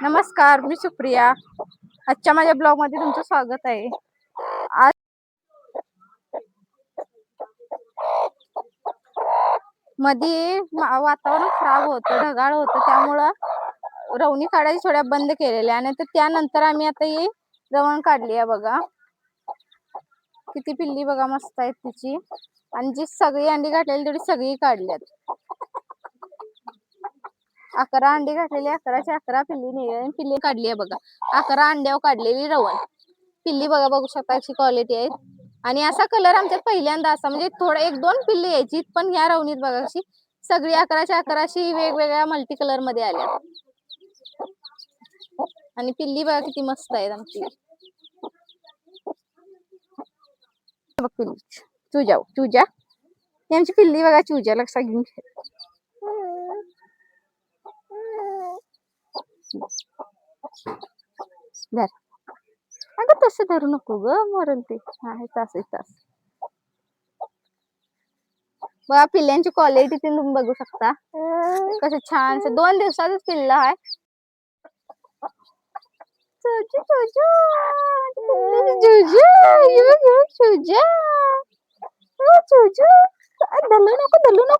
नमस्कार मी सुप्रिया. आजच्या माझ्या ब्लॉगमध्ये तुमचं स्वागत आहे. आज मध्ये वातावरण खराब होतं ढगाळ होतं त्यामुळं रवणी काढायची थोड्या बंद केलेल्या आणि तर त्यानंतर आम्ही आता ही रवण काढली आहे बघा. किती पिल्ली बघा मस्त आहेत तिची. आणि जी सगळी अंडी घातलेली तेवढी सगळी काढल्यात. अकरा अंडी घातलेली अकराची अकरा पिल्ली निघाली पिल्ली काढली आहे बघा. अकरा अंड्यावर काढलेली रवण. पिल्ली बघा बघू शकता अशी क्वालिटी आहे. आणि असा कलर आमच्यात पहिल्यांदा असा म्हणजे थोडा एक दोन पिल्ली यायची पण या रवणीत बघा अशी सगळी अकराच्या अकराशी वेगवेगळ्या मल्टी कलरमध्ये आल्या. आणि पिल्ली बघा किती मस्त आहेत आमची. बघ पिल्ली. चुजा चुजा. यांची आमची पिल्ली बघा चुजा. लक्षात घेऊन धर. अगं तसं धरू नको ग मरल ते. हा हे तास हे तास. बघा पिल्ल्यांची क्वालिटी तुम्ही बघू शकता. कसं छान दोन दिवसातच पिल्ल आहे चोचू चोचू चोचू हे बघ, हे नको धरू नको.